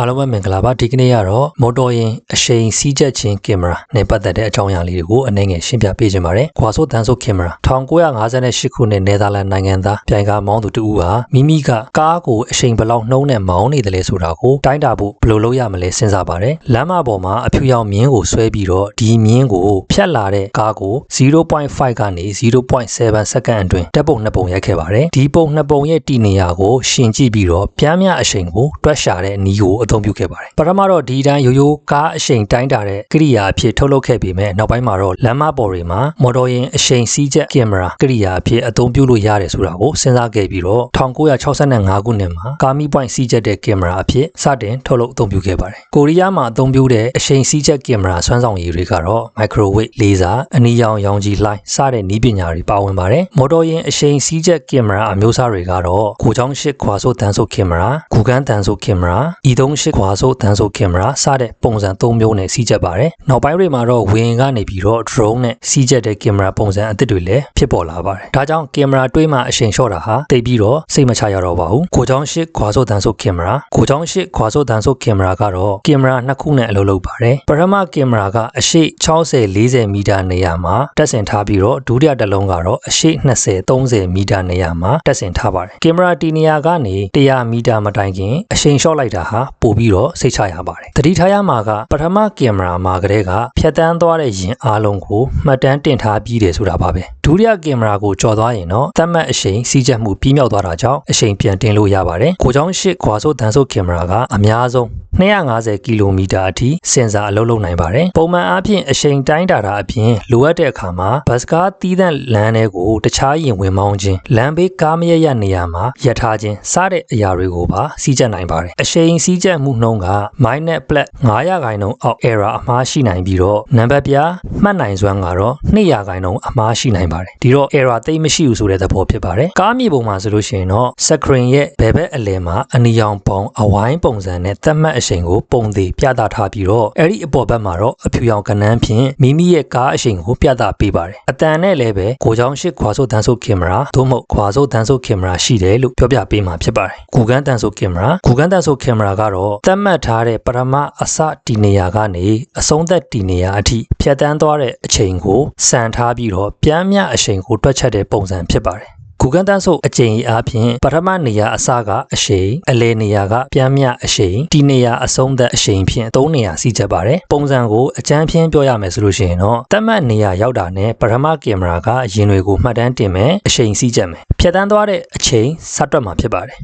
အားလုံးပဲမင်္ဂလာပါဒီကနေ့ကတော့မော်တော်ယာဉ်အရှိန်စီးချက်ခြင်းကင်မရာနဲ့ပတ်သက်တဲ့အကြောင်းအရာလေးတွေကိုအနေငယ်ရှင်းပြပေးခြင်းပါတယ်။ခွာဆိုတန်ဆိုကင်မရာ1958ခုနှစ်နယ်သာလန်နိုင်ငံသားပြိုင်ကားမောင်းသူတူဟာမိမိကကားကိုအရှိန်ဘယ်လောက်နှုံးနဲ့မောင်းနေတယ်လဲဆိုတာကိုတိုင်းတာဖို့ဘယ်လိုလုပ်ရမလဲစဉ်းစားပါတယ်။လမ်းမပေါ်မှာအဖြူရောင်မြင်းကိုဆွဲပြီးတော့ဒီမြင်းကိုဖြတ်လာတဲ့ကားကို0.5ကနေ0.7စက္ကန့်အတွင်းတက်ပုံနှစ်ပုံရိုက်ခဲ့ပါတယ်။ဒီပုံနှစ်ပုံရဲ့တည်နေရာကိုရှင်ကြည့်ပြီးတော့ပြမ်းမြအရှိန်ကိုတွက်ရှာတဲ့နည်းကိုအသုံးပြုခဲ့ပါတယ်ပထမတော့ဒီတိုင်းရိုးရိုးကားအရှိန်တိုင်းတာတဲ့ကိရိယာအဖြစ်ထုတ်လုပ်ခဲ့ပေမဲ့နောက်ပိုင်းမှာတော့လမ်းမပေါ်တွေမှာမော်တော်ယာဉ်အရှိန်စီးချက်ကင်မရာကိရိယာအဖြစ်အသုံးပြုလို့ရတယ်ဆိုတာကိုစဉ်းစားခဲ့ပြီးတော့1965ခုနှစ်မှာကာမီပွိုင်စီးချက်တဲ့ကင်မရာအဖြစ်စတင်ထုတ်လုပ်အသုံးပြုခဲ့ပါတယ်ကိုရီးယားမှာအသုံးပြုတဲ့အရှိန်စီးချက်ကင်မရာစွမ်းဆောင်ရည်တွေကတော့မိုက်ခရိုဝေ့လေဆာအနီရောင်ရောင်ခြည်လှိုင်းစတဲ့နည်းပညာတွေပါဝင်ပါတယ်မော်တော်ယာဉ်အရှိန်စီးချက်ကင်မရာအမျိုးအစားတွေကတော့ကိုချောင်းရှိခွာဆိုတန်းဆိုကင်မရာဂူကန်းတန်းဆိုကင်မရာဤသုံးရှိခွာဆိုတန်းဆိုကင်မရာစတဲ့ပုံစံ၃မျိုးနဲ့စီးချက်ပါတယ်။နောက်ပိုင်းတွေမှာတော့ဝင်းကနေပြီးတော့ drone နဲ့စီးချက်တဲ့ကင်မရာပုံစံအသစ်တွေလည်းဖြစ်ပေါ်လာပါတယ်။ဒါကြောင့်ကင်မရာတွေးမှအရှင်လျှော့တာဟာတိတ်ပြီးတော့စိတ်မချရတော့ပါဘူး။ကိုချောင်းရှိခွာဆိုတန်းဆိုကင်မရာကိုချောင်းရှိခွာဆိုတန်းဆိုကင်မရာကတော့ကင်မရာနှစ်ခုနဲ့အလုပ်လုပ်ပါတယ်။ပထမကင်မရာကအရှိ60 40မီတာနေရာမှာတက်ဆင်ထားပြီးတော့ဒုတိယတစ်လုံးကတော့အရှိ20 30မီတာနေရာမှာတက်ဆင်ထားပါတယ်။ကင်မရာတီနေရာကနေ100မီတာမတိုင်ခင်အရှိန်လျှော့လိုက်တာဟာပိုပြီးတော့စိတ်ချရပါတယ်။တတိထားရမှာကပထမကင်မရာမှာကတည်းကဖြတ်တန်းသွားတဲ့ရင်အားလုံးကိုမှတ်တမ်းတင်ထားပြီးတယ်ဆိုတာပါပဲ။ဒုတိယကင်မရာကိုကြော်သွားရင်တော့သတ်မှတ်အရှိန်စီးချက်မှုပြီးမြောက်သွားတာကြောင့်အရှိန်ပြန်တင်လို့ရပါတယ်။ကိုချောင်းရှိခွာဆိုတန်ဆိုကင်မရာကအများဆုံး250ကီလိုမီတာအထိစင်ဆာအလုပ်လုပ်နိုင်ပါတယ်။ပုံမှန်အားဖြင့်အရှိန်တိုင်းတာတာအပြင်လိုအပ်တဲ့အခါမှာဘတ်စကားတီးသန့်လမ်းတွေကိုတခြားရင်ဝင်မောင်းခြင်းလမ်းဘေးကားမရရနေရာမှာရထားခြင်းစတဲ့အရာတွေကိုပါစီးကျက်နိုင်ပါတယ်။အရှိန်စီးကျက်မှုနှုန်းက minus plus 900ခိုင်နှုန်းအောက် error အမှားရှိနိုင်ပြီးတော့နံပါတ်ပြမှတ်နိုင်စွမ်းကတော့200ခိုင်နှုန်းအမှားရှိနိုင်ပါတယ်။ဒီတော့ error သိပ်မရှိဘူးဆိုတဲ့သဘောဖြစ်ပါတယ်။ကားမြေပုံမှာဆိုလို့ရှိရင်တော့ screen ရဲ့ဘယ်ဘက်အလယ်မှာအနီရောင်ပုံအဝိုင်းပုံစံနဲ့သတ်မှတ်အရှိန်ကိုပုံသေးပြသထားပြီးတော့အဲ့ဒီအပေါ်ဘက်မှာတော့အဖြူရောင်ကနန်းဖြင့်မိမိရဲ့ကားအရှိန်ကိုပြသပေးပါတယ်အတန်နဲ့လည်းပဲကိုချောင်းရှိခွာဆိုတန်းဆိုကင်မရာသို့မဟုတ်ခွာဆိုတန်းဆိုကင်မရာရှိတယ်လို့ပြောပြပေးမှာဖြစ်ပါတယ်ဂူကန်းတန်းဆိုကင်မရာဂူကန်းတန်းဆိုကင်မရာကတော့သတ်မှတ်ထားတဲ့ပထမအစတီနေရာကနေအဆုံးသက်တီနေရာအထိဖြတ်တန်းသွားတဲ့အချိန်ကိုစံထားပြီးတော့ပြန်မြအရှိန်ကိုတွက်ချက်တဲ့ပုံစံဖြစ်ပါတယ် ဂူကန်တန်းဆုပ်အကျဉ်းအားဖြင့်ပထမနေရာအစကအရှိန်အလဲနေရာကပြန်မြအရှိန်ဒီနေရာအဆုံးသက်အရှိန်ဖြင့်၃နေရာစီးချက်ပါတယ်ပုံစံကိုအကျန်းဖြင်းပြောရမယ်ဆိုလို့ရှိရင်တော့တတ်မှတ်နေရာရောက်တာနဲ့ပထမကင်မရာကရင်တွေကိုမှတ်တမ်းတင်မယ်အရှိန်စီးချက်မယ်ဖြတ်တန်းသွားတဲ့အချိန်စတွက်မှာဖြစ်ပါတယ်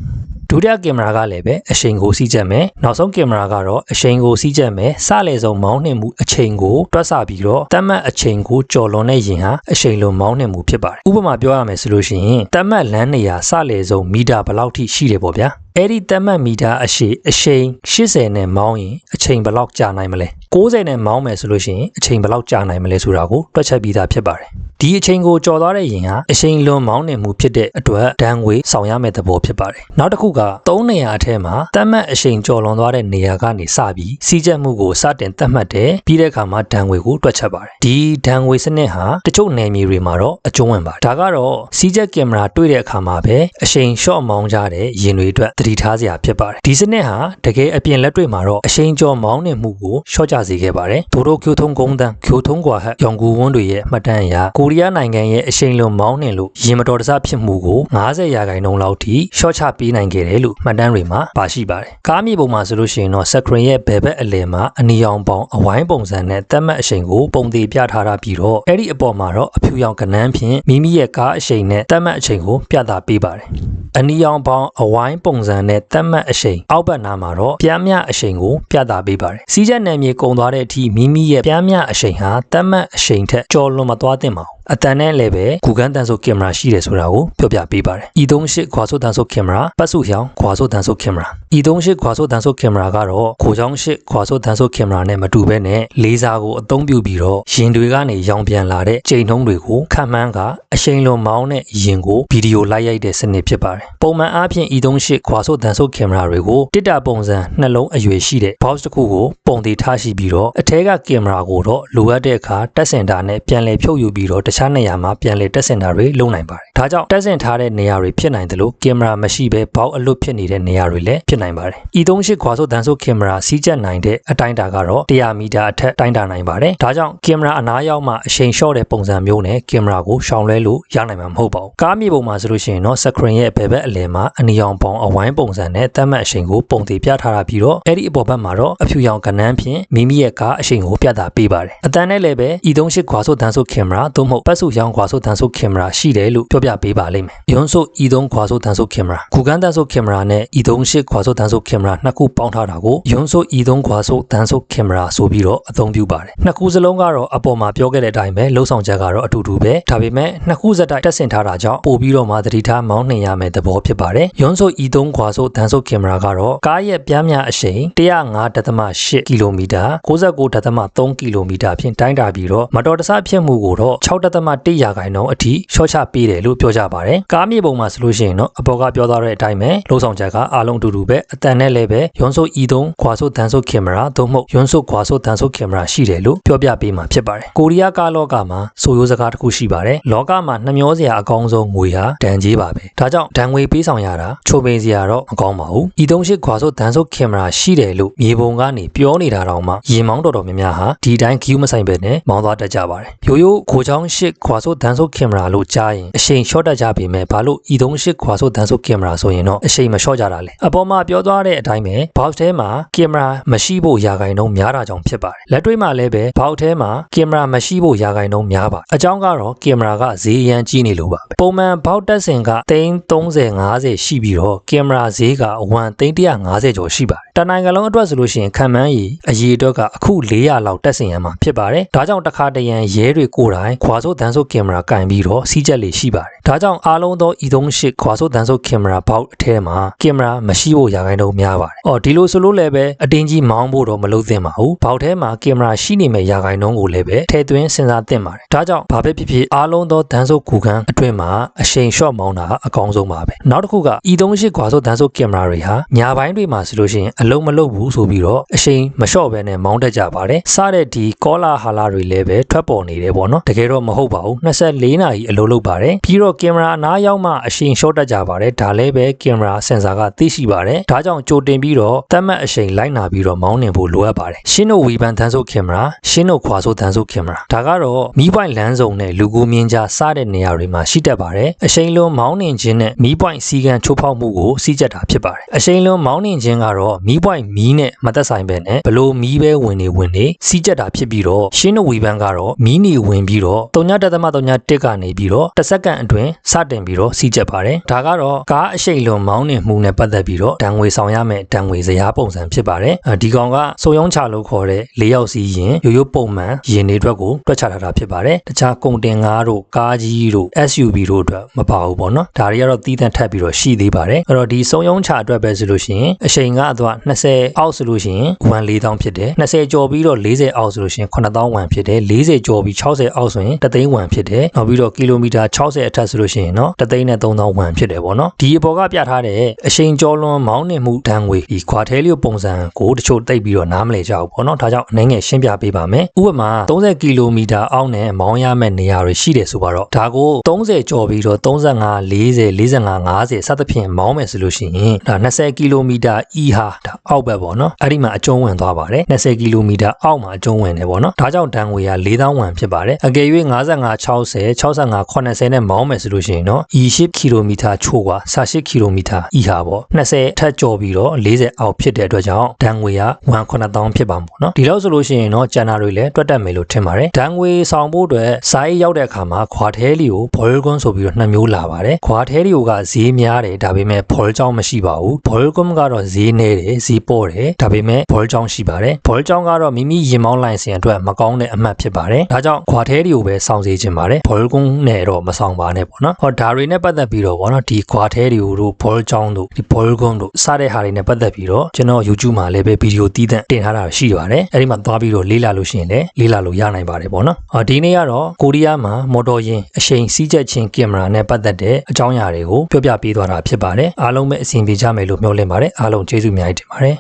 ဒုတိယကင်မရာကလည်းပဲအရှိန်ကိုစီးချက်မယ်နောက်ဆုံးကင်မရာကတော့အရှိန်ကိုစီးချက်မယ်စလေဆုံးမောင်းနှင်မှုအချိန်ကိုတွက်ဆပြီးတော့တတ်မှတ်အချိန်ကိုကျော်လွန်တဲ့ရင်ဟာအရှိန်လုံးမောင်းနှင်မှုဖြစ်ပါတယ်ဥပမာပြောရမယ်ဆိုလို့ရှိရင်တတ်မှတ်လမ်းနေရာစလေဆုံးမီတာဘယ်လောက်ထိရှိတယ်ပေါ့ဗျာ အဲ့ဒီတတ်မှတ်မီတာအရှိအရှိန်80နဲ့မောင်းရင်အချိန်ဘယ်လောက်ကြာနိုင်မလဲ60နဲ့မောင်းမယ်ဆိုလို့ရှိရင်အချိန်ဘယ်လောက်ကြာနိုင်မလဲဆိုတာကိုတွက်ချက်ပြီးသားဖြစ်ပါတယ်ဒီအချိန်ကိုကြော်သွားတဲ့ရင်ဟာအချိန်လွန်မောင်းနေမှုဖြစ်တဲ့အတွက်ဒဏ်ငွေဆောင်ရမယ့်သဘောဖြစ်ပါတယ်နောက်တစ်ခုက၃နေရာအထက်မှာတတ်မှတ်အချိန်ကြော်လွန်သွားတဲ့နေရာကနေစပြီးစီးကျက်မှုကိုစတင်တတ်မှတ်တယ်ပြီးတဲ့အခါမှာဒဏ်ငွေကိုတွက်ချက်ပါတယ်ဒီဒဏ်ငွေစနစ်ဟာတချို့နယ်မြေတွေမှာတော့အကျုံးဝင်ပါတယ်ဒါကတော့စီးကျက်ကင်မရာတွေ့တဲ့အခါမှာပဲအချိန်ရှော့မောင်းကြတဲ့ရင်တွေအတွက်သတိထားစရာဖြစ်ပါတယ်ဒီစနစ်ဟာတကယ်အပြင်လက်တွေ့မှာတော့အချိန်ကျော်မောင်းနေမှုကိုရှော့ချစေခဲ့ပါတယ်ဒိုရိုကျိုထုံကုန်းတန်းကျိုထုံကွာဟက်ရောင်ကူဝန်းတွေရဲ့မှတ်တမ်းအရကိုရီးယားနိုင်ငံရဲ့အရှိန်လွန်မောင်းနှင်လို့ရင်မတော်တဆဖြစ်မှုကို90ရာခိုင်နှုန်းလောက်ထိရှော့ချပေးနိုင်ခဲ့တယ်လို့မှတ်တမ်းတွေမှာပါရှိပါတယ်။ကားမြေပုံမှာဆိုလို့ရှိရင်တော့ screen ရဲ့ဘယ်ဘက်အလယ်မှာအနီရောင်ပေါင်းအဝိုင်းပုံစံနဲ့သတ်မှတ်အရှိန်ကိုပုံသေးပြထားတာပြီးတော့အဲ့ဒီအပေါ်မှာတော့အဖြူရောင်ကနန်းဖြင့်မိမိရဲ့ကားအရှိန်နဲ့သတ်မှတ်အချိန်ကိုပြသပေးပါတယ်။အနီရောင်ပေါင်းအဝိုင်းပုံစံနဲ့သတ်မှတ်အရှိန်အောက်ဘက်နားမှာတော့ပြမ်းမြအရှိန်ကိုပြသပေးပါတယ်။စီးချက်နယ်မြေကုံသွားတဲ့အထိမိမိရဲ့ပြမ်းမြအရှိန်ဟာသတ်မှတ်အရှိန်ထက်ကျော်လွန်မသွားသင့်ပါဘူး အတန်နဲ့လည်းပဲဂူကန်းတန်ဆိုကင်မရာရှိတယ်ဆိုတာကိုပြောပြပေးပါတယ်။ E38 ခွာဆိုတန်ဆိုကင်မရာပတ်စုရောင်ခွာဆိုတန်ဆိုကင်မရာ E38 ခွာဆိုတန်ဆိုကင်မရာကတော့ခိုချောင်း8ခွာဆိုတန်ဆိုကင်မရာနဲ့မတူဘဲနဲ့လေဆာကိုအသုံးပြုပြီးတော့ရင်တွေကနေရောင်ပြန်လာတဲ့ချိန်နှုံးတွေကိုခံမှန်းကအရှိန်လွန်မောင်းတဲ့ရင်ကိုဗီဒီယိုလိုက်ရိုက်တဲ့စနစ်ဖြစ်ပါတယ်။ပုံမှန်အားဖြင့် E38 ခွာဆိုတန်ဆိုကင်မရာတွေကိုတစ်တာပုံစံနှလုံးအရွယ်ရှိတဲ့ box တစ်ခုကိုပုံသေးထားရှိပြီးတော့အထက်ကကင်မရာကိုတော့လိုအပ်တဲ့အခါတက်စင်တာနဲ့ပြန်လည်ဖြုတ်ယူပြီးတော့တခြားနေရာမှာပြန်လည်တက်ဆင်တာတွေလုပ်နိုင်ပါတယ်ဒါကြောင့်တက်ဆင်ထားတဲ့နေရာတွေဖြစ်နိုင်တယ်လို့ကင်မရာမရှိဘဲဘောက်အလွတ်ဖြစ်နေတဲ့နေရာတွေလည်းဖြစ်နိုင်ပါတယ် E38 ခွာဆိုတန်ဆိုကင်မရာစီးကျက်နိုင်တဲ့အတိုင်းအတာကတော့100မီတာအထက်တိုင်းတာနိုင်ပါတယ်ဒါကြောင့်ကင်မရာအနားရောက်မှအချိန်လျှော့တဲ့ပုံစံမျိုးနဲ့ကင်မရာကိုရှောင်လဲလို့ရနိုင်မှာမဟုတ်ပါဘူးကားမြေပုံမှာဆိုလို့ရှိရင်တော့စကရင်ရဲ့ဘယ်ဘက်အလယ်မှာအနီရောင်ပုံအဝိုင်းပုံစံနဲ့သတ်မှတ်အချိန်ကိုပုံသေးပြထားတာပြီးတော့အဲ့ဒီအပေါ်ဘက်မှာတော့အဖြူရောင်ကဏ္ဍဖြင့်မိမိရဲ့ကားအချိန်ကိုပြသပေးပါတယ်အတန်းနဲ့လည်းပဲ E38 ခွာဆိုတန်ဆိုကင်မရာသို့မဟုတ်ပတ်စုရောင်ခွာဆိုတန်ဆိုကင်မရာရှိတယ်လို့ပြောပြပေးပါလိမ့်မယ်ယွန်းဆို E3 ခွာဆိုတန်ဆိုကင်မရာဂူကန်တန်ဆိုကင်မရာနဲ့ E38 ခွာဆိုတန်ဆိုကင်မရာနှစ်ခုပေါင်းထားတာကိုယွန်းဆို E3 ခွာဆိုတန်ဆိုကင်မရာဆိုပြီးတော့အသုံးပြုပါတယ်နှစ်ခုစလုံးကတော့အပေါ်မှာပြောခဲ့တဲ့အတိုင်းပဲလှုပ်ဆောင်ချက်ကတော့အတူတူပဲဒါပေမဲ့နှစ်ခုစက်တိုက်တက်ဆင်ထားတာကြောင့်ပို့ပြီးတော့မှသတိထားမောင်းနှင်ရမယ့်သဘောဖြစ်ပါတယ်ယွန်းဆို E3 ခွာဆိုတန်ဆိုကင်မရာကတော့ကားရဲ့ပြင်းမြအရှိန်105.8ကီလိုမီတာ69.3ကီလိုမီတာဖြင့်တိုင်းတာပြီးတော့မတော်တဆဖြစ်မှုကိုတော့6.1ရာခိုင်နှုန်းအထိရှော့ချပေးတယ်လို့ပြောကြပါတယ်ကားမြေပုံမှာဆိုလို့ရှိရင်တော့အပေါ်ကပြောထားတဲ့အတိုင်းပဲလှုပ်ဆောင်ချက်ကအားလုံးအတူတူပဲအတန်နဲ့လည်းပဲယွန်းဆို E3 ခွာဆိုတန်ဆိုကင်မရာသို့မဟုတ်ယွန်းဆိုခွာဆိုတန်ဆိုကင်မရာရှိတယ်လို့ပြောပြပေးမှာဖြစ်ပါတယ်ကိုရီးယားကားလောကမှာဆိုရိုးစကားတစ်ခုရှိပါတယ်လောကမှာနှမျောစရာအကောင်းဆုံးငွေဟာဒဏ်ကြေးပါပဲဒါကြောင့်ဒဏ်ငွေပေးဆောင်ရတာချိုပိန်စရာတော့မကောင်းပါဘူး E38 ခွာဆိုတန်ဆိုကင်မရာရှိတယ်လို့မြေပုံကနေပြောနေတာတောင်မှရင်မောင်းတော်တော်များများဟာဒီတိုင်းဂီယူမဆိုင်ပဲနဲ့မောင်းသွားတတ်ကြပါတယ်ရိုးရိုးခိုချောင်းရှစ်ခွာဆိုတန်ဆိုကင်မရာလို့ကြားရင်အချိန်ရှော့တတ်ကြပေမဲ့ဘာလို့ E38 ခွာဆိုတန်ဆိုကင်မရာဆိုရင်တော့အချိန်မလျှော့ကြတာလေအပေါ်မှာပြောသွားတဲ့အတိုင်းပဲဘောက်ထဲမှာကင်မရာမရှိဖို့ရာခိုင်နှုန်းများတာကြောင့်ဖြစ်ပါတယ်လက်တွေ့မှာလည်းပဲဘောက်ထဲမှာကင်မရာမရှိဖို့ရာခိုင်နှုန်းများပါအကြောင်းကတော့ကင်မရာကဈေးရန်ကြီးနေလို့ပါပဲပုံမှန်ဘောက်တက်စင်က330 50ရှိပြီးတော့ကင်မရာဈေးက1 350ကျော်ရှိပါတယ်တနိုင်ငံလုံးအတွက်ဆိုလို့ရှိရင်ခံမှန်းရည်အရေးအတွက်ကအခု400လောက်တက်စင်ရမှာဖြစ်ပါတယ်ဒါကြောင့်တစ်ခါတရံရဲတွေကိုယ်တိုင်ခွာဆိုတန်းဆိုကင်မရာကင်ပြီးတော့စီးချက်လေးရှိပါတယ်ဒါကြောင့်အားလုံးသော E38 ခွာဆိုတန်းဆိုကင်မရာဘောက်အထဲမှာကင်မရာမရှိဖို့ရာခိုင်နှုန်းများပါတယ်အော်ဒီလိုဆိုလို့လည်းပဲအတင်းကြီးမောင်းဖို့တော့မလုပ်သင့်ပါဘူးဘောက်ထဲမှာကင်မရာရှိနေမဲ့ရာခိုင်နှုန်းကိုလည်းပဲထည့်သွင်းစဉ်းစားသင့်ပါတယ်ဒါကြောင့်ဘာပဲဖြစ်ဖြစ်အားလုံးသောတန်းဆိုကူကန်အတွင်းမှာအရှိန်လျှော့မောင်းတာအကောင်းဆုံးပါပဲနောက်တစ်ခုက E38 ခွာဆိုတန်းဆိုကင်မရာတွေဟာညာဘိုင်းတွေမှာဆိုလို့ရှိရင်အလုံးမလုံးဘူးဆိုပြီးတော့အရှိန်မလျှော့ဘဲနဲ့မောင်းတတ်ကြပါတယ်စတဲ့ဒီကောလာဟာလာတွေလည်းပဲထွက်ပေါ်နေတယ်ပေါ့နော်တကယ်တော့မဟုတ်ပါဘူး24နာရီအလုံးလုံးပါတယ်ပြီးတော့ကင်မရာအနားရောက်မှအရှိန်လျှော့တတ်ကြပါတယ်ဒါလည်းပဲကင်မရာစင်ဆာကသိရှိပါတယ်ဒါကြောင့်ကြိုတင်ပြီးတော့သတ်မှတ်အရှိန်လိုက်နာပြီးတော့မောင်းနှင်ဖို့လိုအပ်ပါတယ်ရှင်းတို့ဝီဘန်တန်းဆိုကင်မရာရှင်းတို့ခွာဆိုတန်းဆိုကင်မရာဒါကတော့မီးပွိုင်လမ်းစုံနဲ့လူကူမြင်ကြားစတဲ့နေရာတွေမှာရှိတတ်ပါတယ်အရှိန်လုံးမောင်းနှင်ခြင်းနဲ့မီးပွိုင်စီကံချိုးဖောက်မှုကိုစီးကြက်တာဖြစ်ပါတယ်အရှိန်လုံးမောင်းနှင်ခြင်းကတော့မီးပွိုင်မီးနဲ့မသက်ဆိုင်ပဲနဲ့ဘလို့မီးပဲဝင်နေဝင်နေစီးကြက်တာဖြစ်ပြီးတော့ရှင်းတို့ဝီဘန်ကတော့မီးနေဝင်ပြီးတော့3.3.1ကနေပြီးတော့တစ်စက္ကန့်အတွင်းစတင်ပြီးတော့စီးကြက်ပါတယ်ဒါကတော့ကားအရှိန်လုံးမောင်းနှင်မှုနဲ့ပတ်သက်ပြီးတော့တန်ငွေဆောင်ရမယ့်တန်ငွေဇယားပုံစံဖြစ်ပါတယ်ဒီကောင်ကစုံရုံးချလို့ခေါ်တဲ့၄ရောက်စီရင်ရိုးရိုးပုံမှန်ရင်တွေအတွက်ကိုတွက်ချထားတာဖြစ်ပါတယ်တခြားကုန်တင်ကားတို့ကားကြီးတို့ SUV တို့အတွက်မပါဘူးပေါ့နော်ဒါတွေကတော့တီးတန့်ထပ်ပြီးတော့ရှိသေးပါတယ်အဲ့တော့ဒီစုံရုံးချအတွက်ပဲဆိုလို့ရှိရင်အချိန်ကအတော့20အောက်ဆိုလို့ရှိရင်1 4000ဖြစ်တယ်20ကျော်ပြီးတော့40အောက်ဆိုလို့ရှိရင်9000ဝမ်ဖြစ်တယ်40ကျော်ပြီး60အောက်ဆိုရင်တသိန်းဝမ်ဖြစ်တယ်နောက်ပြီးတော့ကီလိုမီတာ60အထက်ဆိုလို့ရှိရင်เนาะတသိန်းနဲ့3000ဝမ်ဖြစ်တယ်ပေါ့နော်ဒီအပေါ်ကပြထားတဲ့အချိန်ကျော်လွန်မောင်းနှင်မှုတန်ငွေဒီခွာထဲလျို့ပုံစံကိုတချို့တိတ်ပြီးတော့နားမလည်ကြဘူးပေါ့နော်ဒါကြောင့်အနေငယ်ရှင်းပြပေးပါမယ်ဥပမာ30ကီလိုမီတာအောက်နဲ့မောင်းရမယ့်နေရာတွေရှိတယ်ဆိုပါတော့ဒါကို30ကျော်ပြီးတော့35 40 45 50စသဖြင့်မောင်းမယ်ဆိုလို့ရှိရင်ဒါ20ကီလိုမီတာ E ဟာဒါအောက်ဘက်ပေါ့နော်အဲ့ဒီမှာအကျုံးဝင်သွားပါတယ်20ကီလိုမီတာအောက်မှာအကျုံးဝင်တယ်ပေါ့နော်ဒါကြောင့်တန်ငွေက4000ဝမ်ဖြစ်ပါတယ်အကယ်၍ 55 60 65 80နဲ့မောင်းမယ်ဆိုလို့ရှိရင်တော့ E 10ကီလိုမီတာချို့က18ကီလိုမီတာ E ဟာပေါ့20ထက်ကျော်ပြီးတော့40အောက်ဖြစ်တဲ့အတွက်ကြောင့်တန်ငွေက19000ဖြစ်ပါမှာပေါ့နော်ဒီလောက်ဆိုလို့ရှိရင်တော့ကျန်တာတွေလည်းတွက်တက်မယ်လို့ထင်ပါတယ်တန်ငွေဆောင်ဖို့အတွက်စာရေးရောက်တဲ့အခါမှာခွာထဲလီကိုဘော်လကွန်းဆိုပြီးတော့နှစ်မျိုးလာပါတယ်ခွာထဲလီကိုကဈေးများတယ်ဒါပေမဲ့ဘော်ကြောင်းမရှိပါဘူးဘော်ကွန်းကတော့ဈေးနေတယ်ဈေးပေါ်တယ်ဒါပေမဲ့ဘော်ကြောင်းရှိပါတယ်ဘော်ကြောင်းကတော့မိမိရင်မောင်းလိုင်းစင်အတွက်မကောင်းတဲ့အမှတ်ဖြစ်ပါတယ်ဒါကြောင့်ခွာထဲလီကိုပဲစောင့်စေခြင်းပါတယ်ဘော်ကွန်းနဲ့တော့မဆောင်ပါနဲ့ပေါ့နော်ဟောဒါတွေနဲ့ပတ်သက်ပြီးတော့ပေါ့နော်ဒီခွာထဲလီကိုတို့ဘော်ကြောင်းတို့ဒီဘော်ကွန်းတို့စတဲ့ဟာတွေနဲ့ပတ်သက်ပြီးတော့ကျွန်တော် YouTube မှာလည်းပဲဗီဒီယိုတီးသန့်တင်ထားတာရှိပါတယ်အဲ့ဒီမှာသွားပြီးတော့လေးလာလို့ရှိရင်လည်းလေးလာလို့ရနိုင်ပါတယ်ပေါ့နော်အော်ဒီနေ့ကတော့ကိုရီးယားမှာမော်တော်ယာဉ်အရှိန်စီးကျက်ခြင်းကင်မရာနဲ့ပတ်သက်တဲ့အကြောင်းအရာတွေကိုပြောပြပေးသွားတာဖြစ်ပါတယ်အားလုံးပဲအဆင်ပြေကြမယ်လို့မျှော်လင့်ပါတယ်အားလုံးကျေးဇူးအများကြီးတင်ပါတယ်